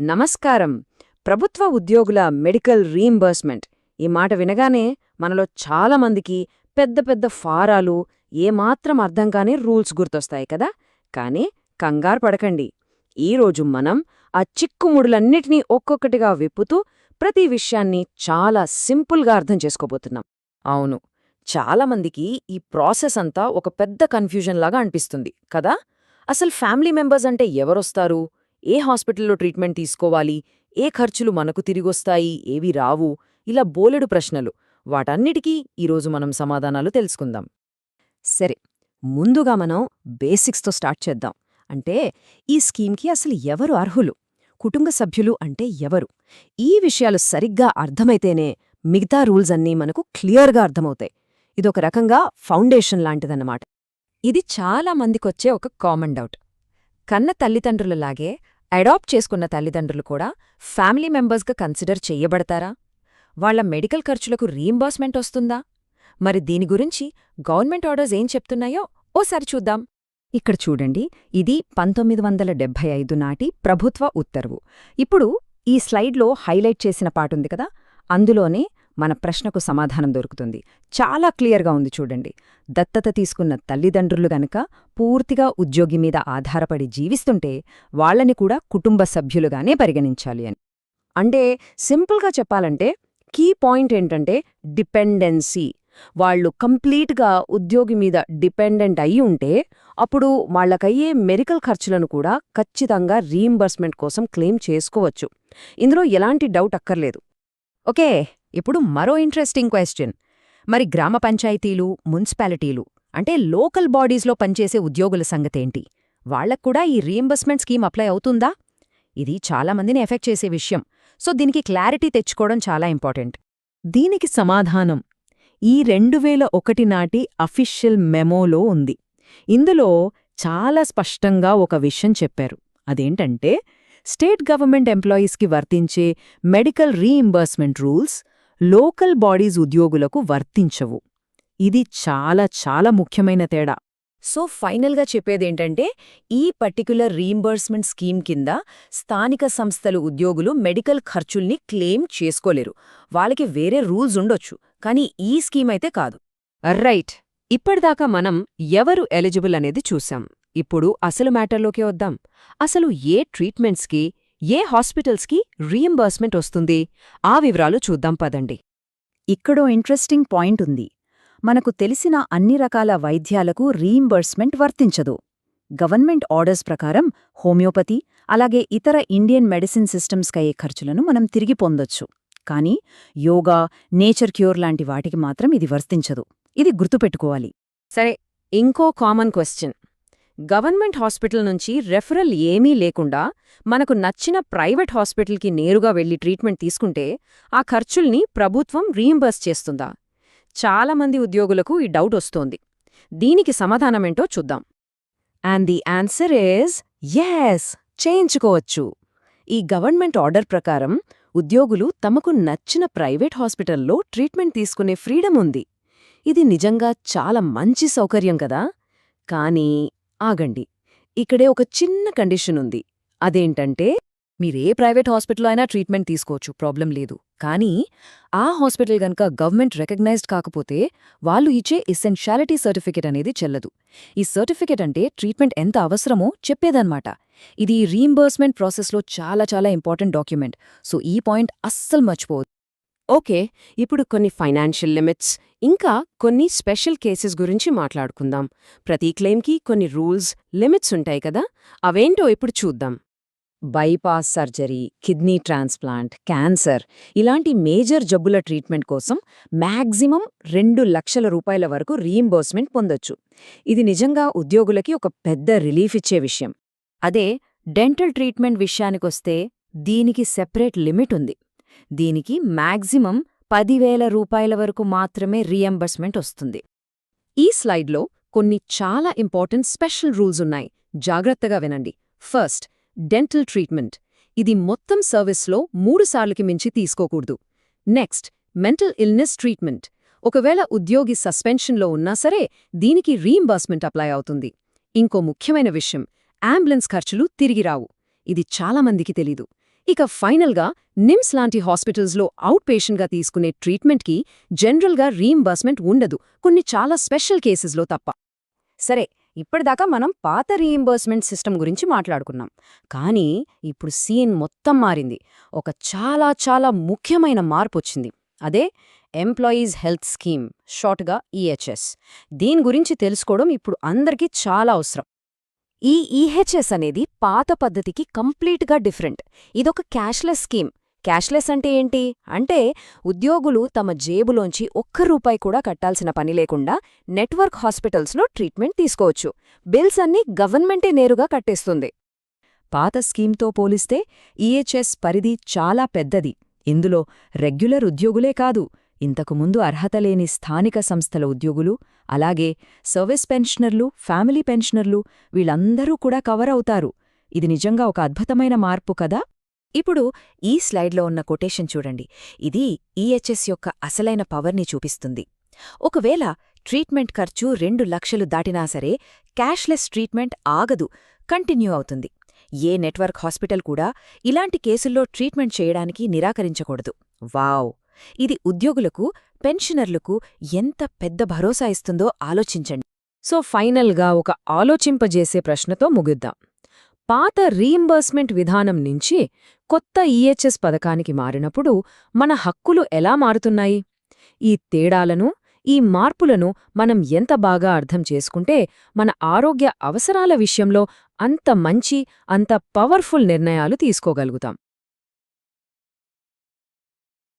నమస్కారం. ప్రభుత్వ ఉద్యోగుల మెడికల్ రీయింబర్స్మెంట్. ఈ మాట వినగానే మనలో చాలామందికి పెద్ద పెద్ద ఫారాలు ఏమాత్రం అర్థం కాని రూల్స్ గుర్తొస్తాయి కదా? కానీ కంగారు పడకండి. ఈరోజు మనం ఆ చిక్కుముడులన్నిటినీ ఒక్కొక్కటిగా విప్పుతూ ప్రతి విషయాన్ని చాలా సింపుల్గా అర్థం చేసుకోబోతున్నాం. అవును చాలామందికి ఈ ప్రాసెస్ అంతా ఒక పెద్ద కన్ఫ్యూజన్ లాగా అనిపిస్తుంది కదా? అసలు ఫ్యామిలీ మెంబర్స్ అంటే ఎవరొస్తారు? ఏ హాస్పిటల్లో ట్రీట్మెంట్ తీసుకోవాలి? ఏ ఖర్చులు మనకు తిరిగొస్తాయి? ఏవి రావు? ఇలా బోలెడు ప్రశ్నలు. వాటన్నిటికీ ఈరోజు మనం సమాధానాలు తెలుసుకుందాం. సరే ముందుగా మనం బేసిక్స్తో స్టార్ట్ చేద్దాం. అంటే ఈ స్కీమ్కి అసలు ఎవరు అర్హులు? కుటుంబ సభ్యులు అంటే ఎవరు? ఈ విషయాలు సరిగ్గా అర్థమైతేనే మిగతా రూల్స్ అన్నీ మనకు క్లియర్గా అర్థమవుతాయి. ఇదొక రకంగా ఫౌండేషన్ లాంటిదన్నమాట. ఇది చాలా మందికొచ్చే ఒక కామన్ డౌట్. కన్న తల్లిదండ్రులలాగే అడాప్ట్ చేసుకున్న తల్లిదండ్రులు కూడా ఫ్యామిలీ మెంబర్స్గా కన్సిడర్ చెయ్యబడతారా వాళ్ళ మెడికల్ ఖర్చులకు రీయింబర్స్మెంట్ వస్తుందా? మరి దీని గురించి గవర్నమెంట్ ఆర్డర్స్ ఏం చెప్తున్నాయో ఓసారి చూద్దాం. ఇక్కడ చూడండి ఇది పంతొమ్మిది వందల డెబ్భై ఐదు నాటి ప్రభుత్వ ఉత్తర్వు. ఇప్పుడు ఈ స్లైడ్లో హైలైట్ చేసిన పాటుంది కదా అందులోనే మన ప్రశ్నకు సమాధానం దొరుకుతుంది. చాలా క్లియర్గా ఉంది చూడండి. దత్తత తీసుకున్న తల్లిదండ్రులు గనక పూర్తిగా ఉద్యోగి మీద ఆధారపడి జీవిస్తుంటే వాళ్ళని కూడా కుటుంబ సభ్యులుగానే పరిగణించాలి అని. అంటే సింపుల్గా చెప్పాలంటే కీ పాయింట్ ఏంటంటే డిపెండెన్సీ. వాళ్ళు కంప్లీట్గా ఉద్యోగి మీద డిపెండెంట్ అయి ఉంటే అప్పుడు వాళ్ళకయ్యే మెడికల్ ఖర్చులను కూడా ఖచ్చితంగా రీయింబర్స్మెంట్ కోసం క్లెయిమ్ చేసుకోవచ్చు. ఇందులో ఎలాంటి డౌట్ అక్కర్లేదు. ఓకే. ఇప్పుడు మరో ఇంట్రెస్టింగ్ క్వశ్చన్ మరి గ్రామ పంచాయతీలు మున్సిపాలిటీలు అంటే లోకల్ బాడీస్లో పనిచేసే ఉద్యోగుల సంగతేంటి? వాళ్ళక్కూడా ఈ రీఎంబర్స్మెంట్ స్కీమ్ అప్లై అవుతుందా? ఇది చాలామందిని ఎఫెక్ట్ చేసే విషయం. సో దీనికి క్లారిటీ తెచ్చుకోవడం చాలా ఇంపార్టెంట్ దీనికి సమాధానం. ఈ రెండు వేల ఒకటి నాటి అఫీషియల్ మెమోలో ఉంది. ఇందులో చాలా స్పష్టంగా ఒక విషయం చెప్పారు. అదేంటంటే స్టేట్ గవర్నమెంట్ ఎంప్లాయీస్కి వర్తించే medical reimbursement rules local bodies ఉద్యోగులకు వర్తించవు. ఇది చాలా చాలా ముఖ్యమైన తేడా. సో ఫైనల్గా చెప్పేదేంటంటే ఈ పర్టిక్యులర్ రీయింబర్స్మెంట్ స్కీమ్ కింద స్థానిక సంస్థలు ఉద్యోగులు మెడికల్ ఖర్చుల్ని క్లెయిమ్ చేసుకోలేరు. వాళ్ళకి వేరే రూల్స్ ఉండొచ్చు కానీ ఈ స్కీమ్ అయితే కాదు. రైట్. ఇప్పటిదాకా మనం ఎవరు ఎలిజిబుల్ అనేది చూసాం. ఇప్పుడు అసలు మ్యాటర్లోకి వద్దాం. అసలు ఏ ట్రీట్మెంట్స్కి ఏ హాస్పిటల్స్కి రీయింబర్స్మెంట్ వస్తుంది? ఆ వివరాలు చూద్దాం పదండి. ఇక్కడో ఇంట్రెస్టింగ్ పాయింట్ ఉంది. మనకు తెలిసిన అన్ని రకాల వైద్యాలకు రీయింబర్స్మెంట్ వర్తించదు. గవర్నమెంట్ ఆర్డర్స్ ప్రకారం హోమియోపతి అలాగే ఇతర ఇండియన్ మెడిసిన్ సిస్టమ్స్కయ్యే ఖర్చులను మనం తిరిగి పొందొచ్చు. కానీ యోగా నేచర్ క్యూర్ లాంటి వాటికి మాత్రం ఇది వర్తించదు. ఇది గుర్తుపెట్టుకోవాలి. సరే ఇంకో కామన్ క్వశ్చన్. గవర్నమెంట్ హాస్పిటల్ నుంచి రెఫరల్ ఏమీ లేకుండా మనకు నచ్చిన ప్రైవేట్ హాస్పిటల్కి నేరుగా వెళ్ళి ట్రీట్మెంట్ తీసుకుంటే ఆ ఖర్చుల్ని ప్రభుత్వం రీయింబర్స్ చేస్తుందా? చాలామంది ఉద్యోగులకు ఈ డౌట్ వస్తోంది. దీనికి సమాధానమేంటో చూద్దాం. And the answer is yes చేయించుకోవచ్చు. ఈ గవర్నమెంట్ ఆర్డర్ ప్రకారం ఉద్యోగులు తమకు నచ్చిన ప్రైవేట్ హాస్పిటల్లో ట్రీట్మెంట్ తీసుకునే ఫ్రీడమ్ ఉంది. ఇది నిజంగా చాలా మంచి సౌకర్యం కదా? కానీ ఆగండి. ఇక్కడే ఒక చిన్న కండిషన్ ఉంది. అదేంటంటే మీరే ప్రైవేట్ హాస్పిటల్లో అయినా ట్రీట్మెంట్ తీసుకోవచ్చు ప్రాబ్లం లేదు. కానీ ఆ హాస్పిటల్ గనక గవర్నమెంట్ రికగ్నైజ్డ్ కాకపోతే వాళ్ళు ఇచ్చే ఎసెన్షియాలిటీ సర్టిఫికెట్ అనేది చెల్లదు. ఈ సర్టిఫికెట్ అంటే ట్రీట్మెంట్ ఎంత అవసరమో చెప్పేదన్నమాట. ఇది రీయింబర్స్మెంట్ ప్రాసెస్లో చాలా చాలా ఇంపార్టెంట్ డాక్యుమెంట్. సో ఈ పాయింట్ అస్సలు మర్చిపోవద్దు. ఓకే ఇప్పుడు కొన్ని ఫైనాన్షియల్ లిమిట్స్ ఇంకా కొన్ని స్పెషల్ కేసెస్ గురించి మాట్లాడుకుందాం. ప్రతి క్లెయిమ్కి కొన్ని రూల్స్ లిమిట్స్ ఉంటాయి కదా? అవేంటో ఇప్పుడు చూద్దాం. Bypass surgery kidney transplant cancer ఇలాంటి మేజర్ జబ్బుల ట్రీట్మెంట్ కోసం మ్యాక్సిమం రెండు లక్షల రూపాయల వరకు రీయింబర్స్మెంట్ పొందొచ్చు. ఇది నిజంగా ఉద్యోగులకి ఒక పెద్ద రిలీఫ్ ఇచ్చే విషయం. అదే డెంటల్ ట్రీట్మెంట్ విషయానికొస్తే దీనికి సెపరేట్ లిమిట్ ఉంది. దీనికి మ్యాక్సిమం పదివేల రూపాయల వరకు మాత్రమే రీఎంబర్స్మెంట్ వస్తుంది. ఈ స్లైడ్లో కొన్ని చాలా ఇంపార్టెంట్ స్పెషల్ రూల్స్ ఉన్నాయి. జాగ్రత్తగా వినండి. First dental treatment. ఇది మొత్తం సర్వీస్లో మూడుసార్లకి మించి తీసుకోకూడదు. Next mental illness treatment. ఒకవేళ ఉద్యోగి సస్పెన్షన్లో ఉన్నా సరే దీనికి రీయింబర్స్మెంట్ అప్లై అవుతుంది. ఇంకో ముఖ్యమైన విషయం అంబులెన్స్ ఖర్చులు తిరిగి రావు. ఇది చాలామందికి తెలీదు. ఇక ఫైనల్గా నిమ్స్ లాంటి హాస్పిటల్స్లో అవుట్ పేషెంట్గా తీసుకునే ట్రీట్మెంట్కి జనరల్గా రీయింబర్స్మెంట్ ఉండదు. కొన్ని చాలా స్పెషల్ కేసెస్లో తప్ప. సరే ఇప్పటిదాకా మనం పాత రీయింబర్స్మెంట్ సిస్టమ్ గురించి మాట్లాడుకున్నాం. కానీ ఇప్పుడు సీన్ మొత్తం మారింది. ఒక చాలా చాలా ముఖ్యమైన మార్పు వచ్చింది అదే ఎంప్లాయీస్ హెల్త్ స్కీమ్ షార్ట్గా ఈహెచ్ఎస్. దీని గురించి తెలుసుకోవడం ఇప్పుడు అందరికీ చాలా అవసరం. ఈ ఈహెచ్ఎస్ అనేది పాత పద్ధతికి కంప్లీట్గా డిఫరెంట్. ఇదొక క్యాష్లెస్ స్కీమ్. క్యాష్లెస్ అంటే ఏంటి? అంటే ఉద్యోగులు తమ జేబులోంచి ఒక్క రూపాయి కూడా కట్టాల్సిన పని లేకుండా నెట్వర్క్ హాస్పిటల్స్లో ట్రీట్మెంట్ తీసుకోవచ్చు. బిల్స్ అన్నీ గవర్నమెంటే నేరుగా కట్టేస్తుంది. పాత స్కీమ్తో పోలిస్తే ఈహెచ్ఎస్ పరిధి చాలా పెద్దది. ఇందులో రెగ్యులర్ ఉద్యోగులే కాదు ఇంతకుముందు అర్హత లేని స్థానిక సంస్థల ఉద్యోగులు అలాగే సర్వీస్ పెన్షనర్లు ఫ్యామిలీ పెన్షనర్లు వీళ్ళందరూ కూడా కవర్ అవుతారు. ఇది నిజంగా ఒక అద్భుతమైన మార్పు కదా? ఇప్పుడు ఈ స్లైడ్లో ఉన్న కొటేషన్ చూడండి. ఇది ఈహెచ్ఎస్ యొక్క అసలైన పవర్ని చూపిస్తుంది. ఒకవేళ ట్రీట్మెంట్ ఖర్చు రెండు లక్షలు దాటినా సరే క్యాష్లెస్ ట్రీట్మెంట్ ఆగదు కంటిన్యూ అవుతుంది. ఏ నెట్వర్క్ హాస్పిటల్ కూడా ఇలాంటి కేసుల్లో ట్రీట్మెంట్ చేయడానికి నిరాకరించకూడదు. వావ్! ఇది ఉద్యోగులకు పెన్షనర్లకు ఎంత పెద్ద భరోసా ఇస్తుందో ఆలోచించండి. సో ఫైనల్గా ఒక ఆలోచింపజేసే ప్రశ్నతో ముగిద్దాం. పాత రీయింబర్స్మెంట్ విధానం నుంచి కొత్త ఈహెచ్ఎస్ పథకానికి మారినప్పుడు మన హక్కులు ఎలా మారుతున్నాయి? ఈ తేడాలను ఈ మార్పులను మనం ఎంత బాగా అర్థం చేసుకుంటే మన ఆరోగ్య అవసరాల విషయంలో అంత మంచి అంత పవర్ఫుల్ నిర్ణయాలు తీసుకోగలుగుతాం.